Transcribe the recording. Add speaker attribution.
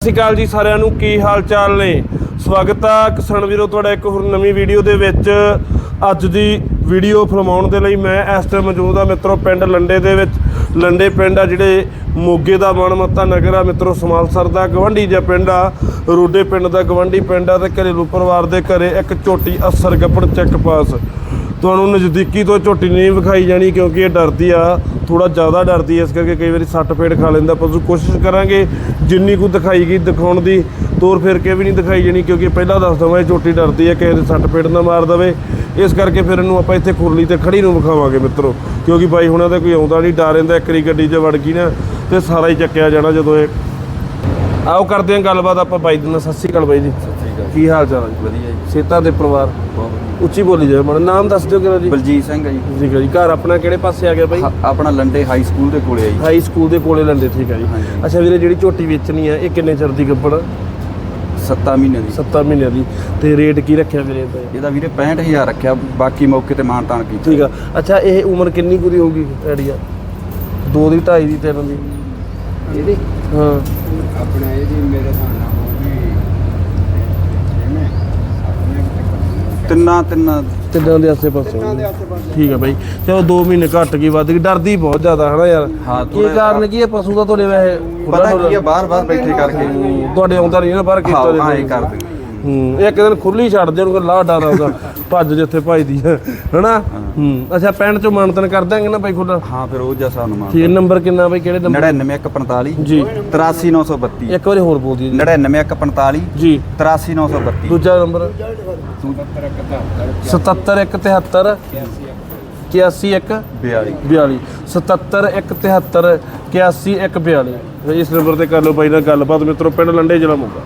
Speaker 1: ਸਤਿ ਸ਼੍ਰੀ ਅਕਾਲ ਜੀ ਸਾਰਿਆਂ ਨੂੰ, ਕੀ ਹਾਲ ਚਾਲ ਨੇ? ਸਵਾਗਤ ਆ ਕਿਸਾਨ ਵੀਰੋ, ਤੁਹਾਡਾ ਇੱਕ ਹੋਰ ਨਵੀਂ ਵੀਡੀਓ ਦੇ ਵਿੱਚ। ਅੱਜ ਦੀ ਵੀਡੀਓ ਫਰਮਾਉਣ ਦੇ ਲਈ ਮੈਂ ਇਸ ਟਾਈਮ ਮੌਜੂਦ ਆ ਮਿੱਤਰੋ, ਪਿੰਡ ਲੰਡੇ ਦੇ ਵਿੱਚ। ਲੰਡੇ ਪਿੰਡ ਆ ਜਿਹੜੇ ਮੋਗੇ ਦਾ ਮਨਮੱਤਾ ਨਗਰ ਆ, ਮਿੱਤਰੋ, ਸਮਾਲਸਰ ਦਾ ਗਵੰਡੀ ਜਿਹਾ ਪਿੰਡ ਆ। ਰੋਡੇ ਪਿੰਡ ਦਾ ਗਵੰਡੀ ਪਿੰਡ ਆ ਤੇ ਘਰੇਲੂ ਪਰਿਵਾਰ ਦੇ ਘਰੇ ਇੱਕ ਝੋਟੀ ਅਸਰ ਗੱਪੜ ਚੈੱਕ ਪਾਸ। ਤੁਹਾਨੂੰ ਨਜ਼ਦੀਕੀ ਤੋਂ ਝੋਟੀ ਨਹੀਂ ਵਿਖਾਈ ਜਾਣੀ ਕਿਉਂਕਿ ਇਹ ਡਰਦੀ ਆ ਥੋੜਾ ਜ਼ਿਆਦਾ ਡਰਦੀ ਐ ਇਸ ਕਰਕੇ ਕਈ ਵਾਰੀ ਸੱਟ ਫੇੜ ਖਾ ਲੈਂਦਾ। ਪਸ਼ੂ ਕੋਸ਼ਿਸ਼ ਕਰਾਂਗੇ ਜਿੰਨੀ ਕੁ ਦਿਖਾਈ ਗਈ ਦਿਖਾਉਣ ਦੀ, ਤੋਰ ਫਿਰ ਕੇ ਵੀ ਨਹੀਂ ਦਿਖਾਈ ਜਾਣੀ ਕਿਉਂਕਿ ਪਹਿਲਾਂ ਦੱਸ ਦਵਾਂ, ਇਹ ਝੋਟੀ ਡਰਦੀ ਐ ਕਿਸੇ ਦੇ ਸੱਟ ਫੇੜ ਨਾ ਮਾਰ ਦਵੇ। ਇਸ ਕਰਕੇ ਫਿਰ ਇਹਨੂੰ ਆਪਾਂ ਇੱਥੇ ਖੁਰਲੀ ਤੇ ਖੜੀ ਨੂੰ ਵਿਖਾਵਾਂਗੇ ਮਿੱਤਰੋ, ਕਿਉਂਕਿ ਬਾਈ ਹੁਣਾਂ ਦਾ ਕੋਈ ਆਉਂਦਾ ਨਹੀਂ, ਡਰ ਰਹਿੰਦਾ ਇੱਕਰੀ ਗੱਡੀ 'ਚ ਵੜ ਗਈ ਨਾ ਤੇ ਸਾਰਾ ਹੀ ਚੱਕਿਆ ਜਾਣਾ ਜਦੋਂ ਇਹ। ਆਓ ਕਰਦੇ ਹਾਂ ਗੱਲਬਾਤ, ਆਪਾਂ ਬਾਈ ਦੇ ਨਾਲ, ਸਤਿ ਸ਼੍ਰੀ ਅਕਾਲ ਬਾਈ ਜੀ।
Speaker 2: ਹੈ
Speaker 1: ਕੀ ਹਾਲ ਚਾਲ ਹੈ ਜੀ?
Speaker 2: ਵਧੀਆ ਜੀ।
Speaker 1: ਸੇਤਾ ਦੇ ਪਰਿਵਾਰ?
Speaker 2: ਬਹੁਤ ਵਧੀਆ।
Speaker 1: ਉੱਚੀ ਬੋਲੀ ਜਾਵੇ ਮਨ ਨਾਮ ਦੱਸ ਦਿਓ ਕਿਹੜਾ ਜੀ?
Speaker 2: ਬਲਜੀਤ ਸਿੰਘ ਹੈ ਜੀ।
Speaker 1: ਠੀਕ ਹੈ ਜੀ। ਘਰ ਆਪਣਾ ਕਿਹੜੇ ਪਾਸੇ ਆ ਗਿਆ ਬਾਈ?
Speaker 2: ਹ- ਆਪਣਾ ਲੰਡੇ ਹਾਈ ਸਕੂਲ ਦੇ ਕੋਲੇ ਆ ਜੀ।
Speaker 1: ਹਾਈ ਸਕੂਲ ਦੇ ਕੋਲੇ ਲੰਡੇ ਠੀਕ ਹੈ ਜੀ।
Speaker 2: ਹਾਂਜੀ।
Speaker 1: ਅੱਛਾ ਵੀਰੇ ਜਿਹੜੀ ਝੋਟੀ ਵੇਚਣੀ ਆ ਇਹ ਕਿੰਨੇ ਚਿਰ ਦੀ ਗੱਬੜ
Speaker 2: 7 ਮਹੀਨੇ ਦੀ।
Speaker 1: 7 ਮਹੀਨਿਆਂ ਦੀ। ਤੇ ਰੇਟ ਕੀ ਰੱਖਿਆ ਵੀਰੇ ਇਹਦਾ?
Speaker 2: ਇਹਦਾ ਵੀਰੇ 65000 ਰੱਖਿਆ ਬਾਕੀ ਮੌਕੇ ਤੇ ਮਾਨ ਤਾਨ ਕੀਤਾ।
Speaker 1: ਠੀਕ ਆ। ਅੱਛਾ ਇਹ ਉਮਰ ਕਿੰਨੀ ਦੀ ਹੋਊਗੀ ਆਈਡੀਆ ਦੋ ਦੀ ਢਾਈ ਦੀ ਤਿੰਨ ਦੀ?
Speaker 3: ਇਹਦੀ?
Speaker 1: ਹਾਂ।
Speaker 3: ਆਪਣਾ ਇਹਦੀ ਮੇਰੇ ਹਿਸਾਬ ਨਾਲ ਹੋਊਗੀ ਜਿਵੇਂ ਆਪਣੇ ਤੱਕ
Speaker 2: ਤਿੰਨਾਂ ਤਿੰਨਾਂ
Speaker 1: ਤਿੰਨਾਂ ਦੇ ਆਸੇ ਪਾਸੇ।
Speaker 3: ਤਿੰਨਾਂ ਦੇ ਆਸੇ ਪਾਸੇ।
Speaker 1: ਠੀਕ ਆ ਬਾਈ। ਚਲੋ 2 ਮਹੀਨੇ ਘੱਟ ਗਈ ਵੱਧ ਗਈ। ਡਰਦੀ ਬਹੁਤ ਜ਼ਿਆਦਾ ਹਨਾ ਯਾਰ?
Speaker 2: ਹਾਂ,
Speaker 1: ਕੀ ਕਾਰਨ ਕੀ ਹੈ ਪਸ਼ੂ ਦਾ ਤੁਹਾਡੇ ਵੈਸੇ
Speaker 2: ਪਤਾ ਕੀ ਆ ਬਾਹਰ ਬਾਹਰ ਬੈਠੇ ਕਰਕੇ।
Speaker 1: ਤੁਹਾਡੇ ਆਉਂਦਾ ਨਹੀਂ ਨਾ ਬਾਹਰ ਕੀਤਾ
Speaker 2: ਹਾਂ। ਹਾਂ ਇਹ ਕਰ ਦਿੰਦੇ
Speaker 1: ਹੂੰ ਇੱਕ ਦਿਨ ਖੁੱਲੀ ਛੱਡ ਦੇ ਉਹਨੂੰ ਲਾ ਡਰ ਆਉਂਦਾ ਭੱਜ ਜਿੱਥੇ ਭੱਜਦੀ ਹੈ ਹਨਾ? ਹੂੰ ਅੱਛਾ ਪੈਣ ਚੋਂ ਮਾਨਤਨ ਕਰ ਦਾਂਗੇ ਨਾ ਬਾਈ ਖੁੱਲਾ
Speaker 2: ਹਾਂ ਫਿਰ ਉਹ ਜਿਹਾ ਸਾਨੂੰ ਮਾਨ
Speaker 1: ਠੀਕ ਨੰਬਰ ਕਿੰਨਾ ਬਾਈ ਕਿਹੜੇ ਨੰਬਰ?
Speaker 2: 99145
Speaker 1: ਜੀ।
Speaker 2: 83932
Speaker 1: ਇੱਕ ਵਾਰੀ ਹੋਰ ਬੋਲ ਦਿਓ ਜੀ।
Speaker 2: 99145
Speaker 1: ਜੀ।
Speaker 2: 83932
Speaker 1: ਦੂਜਾ ਨੰਬਰ? 77173 81
Speaker 2: 42
Speaker 1: 42 77173 81 142 ਇਸ ਨੰਬਰ ਤੇ ਕਰ ਲਓ ਬਾਈ ਨਾਲ ਗੱਲਬਾਤ। ਮਿੱਤਰੋ ਪਿੰਡ ਲੰਡੇ ਜ਼ਿਲ੍ਹਾ ਮੋਗਾ।